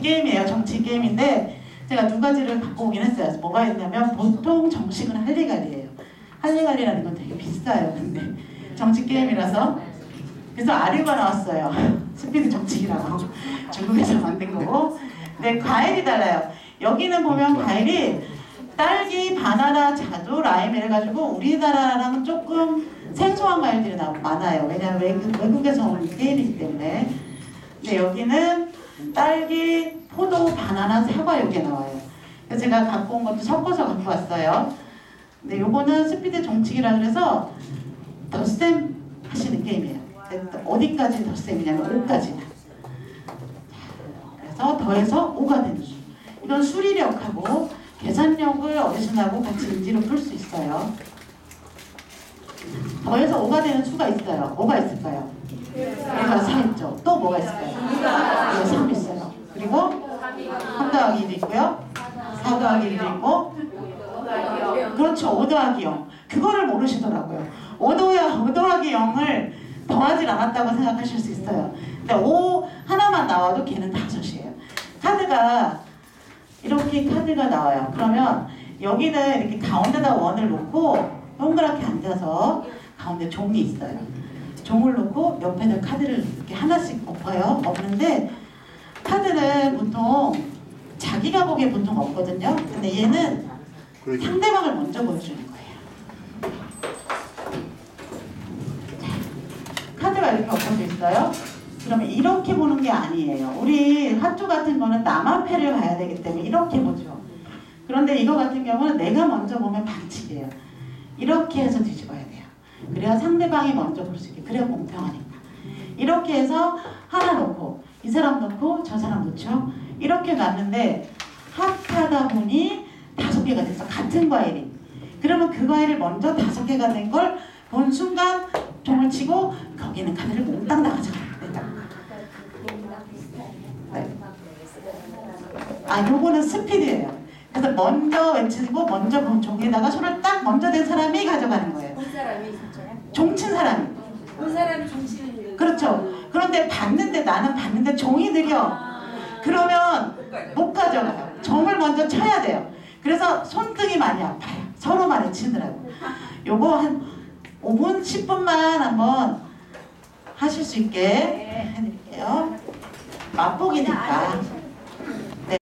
게임이에요. 정치 게임인데 제가 두 가지를 갖고 오긴 했어요. 뭐가 있냐면 보통 정식은 할리갈리예요. 할리갈리라는 건 되게 비싸요. 근데 정치 게임이라서 그래서 아류가 나왔어요. 스피드 정치기라고 중국에서 만든 거고. 근데 과일이 달라요. 여기는 보면 과일이 딸기, 바나나, 자두, 라임 이래가지고 우리나라랑은 조금 생소한 과일들이 나- 많아요. 왜냐하면 외국, 외국에서 온 게임이기 때문에. 근데 여기는 딸기, 포도, 바나나, 사과 이렇게 나와요. 그래서 제가 갖고 온 것도 섞어서 갖고 왔어요. 근데 요거는 스피드 정치기라 그래서 덧셈 하시는 게임이에요. 어디까지 덧셈이냐면 5까지. 그래서 더해서 5가 되는 수. 이건 수리력하고 계산력을 어르신하고 같이 인지로 풀 수 있어요. 더해서 5가 되는 수가 있어요. 뭐가 있을까요? 얘가 4 있죠. 또 뭐가 있을까요? 얘가 3 있어요. 그리고 3 더하기 1이 있고요. 4 더하기 1이 있고 그렇죠. 5 더하기 0. 그거를 모르시더라고요. 5, 더, 5 더하기 0을 더하질 않았다고 생각하실 수 있어요. 근데 5 하나만 나와도 걔는 다섯이에요. 카드가 이렇게 카드가 나와요. 그러면 여기는 이렇게 가운데다 원을 놓고 동그랗게 앉아서 가운데 종이 있어요. 종을 놓고 옆에다 카드를 이렇게 하나씩 엎어요. 엎는데 카드는 보통 자기가 보기에 보통 없거든요. 근데 얘는 그러게. 상대방을 먼저 보여주는 거예요. 자, 카드가 이렇게 엎어져 있어요. 그러면 이렇게 보는 게 아니에요. 우리 화투 같은 거는 남한 패를 봐야 되기 때문에 이렇게 보죠. 그런데 이거 같은 경우는 내가 먼저 보면 반칙이에요. 이렇게 해서 뒤집어야 돼요. 그래야 상대방이 먼저 볼 수 있게. 그래야 공평하니까. 이렇게 해서 하나 놓고 이 사람 놓고 저 사람 놓죠. 이렇게 놨는데 합하다 보니 다섯 개가 됐어. 같은 과일이. 그러면 그 과일을 먼저 다섯 개가 된 걸 본 순간 종을 치고 거기는 카드를 몽땅 다 가져가야 된다. 아, 요거는 스피드예요. 그래서 먼저 외치고 먼저 본 종에다가 손을 딱 먼저 댄 사람이 가져가는 거예요. 종친 사람이. 본 사람이 정치는 그렇죠. 그런데 봤는데 나는 봤는데 종이 느려. 그러면 못 가져가요. 점을 먼저 쳐야 돼요. 그래서 손등이 많이 아파요. 서로 많이 치느라고. 요거 한 5분, 10분만 한번 하실 수 있게 해드릴게요. 맛보기니까.